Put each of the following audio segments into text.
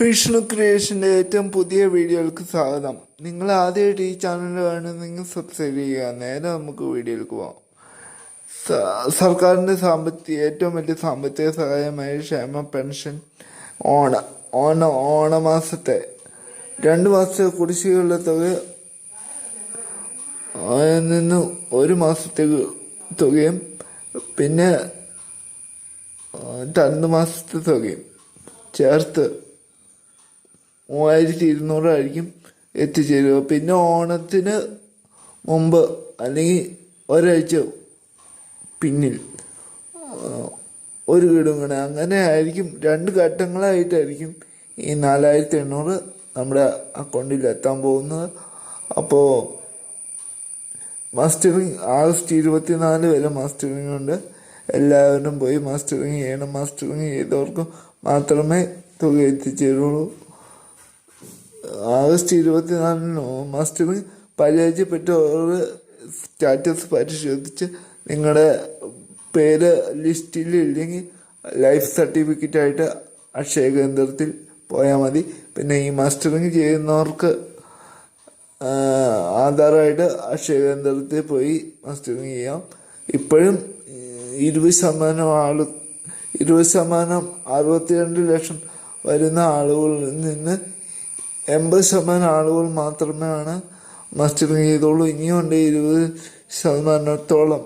വിഷ്ണു ക്രിയേഷന്റെ ഏറ്റവും പുതിയ വീഡിയോകൾക്ക് സ്വാഗതം. നിങ്ങൾ ആദ്യമായിട്ട് ഈ ചാനൽ കാണുന്നെങ്കിൽ സബ്സ്ക്രൈബ് ചെയ്യുക. നേരെ നമുക്ക് വീഡിയോയിലേക്ക് പോകാം സർക്കാരിന്റെ സാമ്പത്തിക ഏറ്റവും വലിയ സാമ്പത്തിക സഹായമായ ക്ഷേമ പെൻഷൻ ഓണ ഓണ ഓണമാസത്തെ രണ്ട് മാസത്തെ കുടിശ്ശികയുള്ള തുക നിന്ന് ഒരു മാസത്തെ തുകയും പിന്നെ രണ്ട് മാസത്തെ തുകയും ചേർത്ത് മൂവായിരത്തി ഇരുന്നൂറായിരിക്കും എത്തിച്ചേരുക. പിന്നെ ഓണത്തിന് മുമ്പ് അല്ലെങ്കിൽ ഒരാഴ്ച പിന്നിൽ ഒരു വീടും കൂടെ. അങ്ങനെ ആയിരിക്കും. രണ്ട് ഘട്ടങ്ങളായിട്ടായിരിക്കും ഈ നാലായിരത്തി എണ്ണൂറ് നമ്മുടെ അക്കൗണ്ടിൽ എത്താൻ പോകുന്നത്. അപ്പോൾ മാസ്റ്ററിങ് ആഗസ്റ്റ് ഇരുപത്തിനാല് വരെ മാസ്റ്ററിങ് ഉണ്ട്. എല്ലാവരും പോയി മാസ്റ്ററിങ് ചെയ്യണം. മാസ്റ്ററിങ് ചെയ്തവർക്ക് മാത്രമേ തുക എത്തിച്ചേരുള്ളൂ. ആഗസ്റ്റ് ഇരുപത്തിനാലിന് മാസ്റ്ററിങ് പരാജയപ്പെട്ടവർ സ്റ്റാറ്റസ് പരിശോധിച്ച് നിങ്ങളുടെ പേര് ലിസ്റ്റിൽ ഇല്ലെങ്കിൽ ലൈഫ് സർട്ടിഫിക്കറ്റായിട്ട് അക്ഷയ കേന്ദ്രത്തിൽ പോയാൽ മതി. പിന്നെ ഈ മാസ്റ്ററിങ് ചെയ്യുന്നവർക്ക് ആധാറായിട്ട് അക്ഷയ കേന്ദ്രത്തിൽ പോയി മാസ്റ്ററിങ് ചെയ്യാം. ഇപ്പോഴും ഇരുപത് ശതമാനം ആൾ ഇരുപത് ശതമാനം അറുപത്തിരണ്ട് ലക്ഷം വരുന്ന ആളുകളിൽ നിന്ന് എൺപത് ശതമാനം ആളുകൾ മാത്രമാണ് മസ്റ്ററിങ് ചെയ്തോളൂ ഇനിയുണ്ട് ഇരുപത് ശതമാനത്തോളം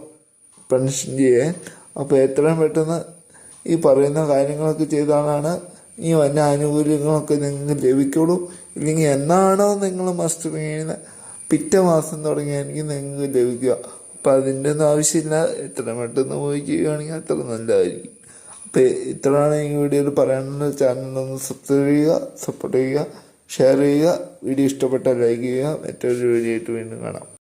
പെൻഷൻ ചെയ്യേ അപ്പോൾ എത്രയും പെട്ടെന്ന് ഈ പറയുന്ന കാര്യങ്ങളൊക്കെ ചെയ്താലാണ് ഈ വന്ന ആനുകൂല്യങ്ങളൊക്കെ നിങ്ങൾക്ക് ലഭിക്കുള്ളൂ ഇല്ലെങ്കിൽ എന്നാണോ നിങ്ങൾ മസ്റ്ററിങ് ചെയ്യുന്നത് പിറ്റേ മാസം തുടങ്ങിയായിരിക്കും നിങ്ങൾക്ക് ലഭിക്കുക. അപ്പം അതിന്റെ ഒന്നും ആവശ്യമില്ല. എത്ര പെട്ടെന്ന് പോയി ചെയ്യുകയാണെങ്കിൽ അത്ര നല്ലതായിരിക്കും. അപ്പോൾ ഇത്രയാണ് ഈ വീഡിയോയിൽ പറയാനുള്ള ചാനലൊന്ന് സബ്സ്ക്രൈബ് ചെയ്യുക സപ്പോർട്ട് ചെയ്യുക. ഷെയർ ചെയ്യുക വീഡിയോ ഇഷ്ടപ്പെട്ടാൽ ലൈക്ക് ചെയ്യുക മറ്റൊരു വീഡിയോ ആയിട്ട് വീണ്ടും കാണാം.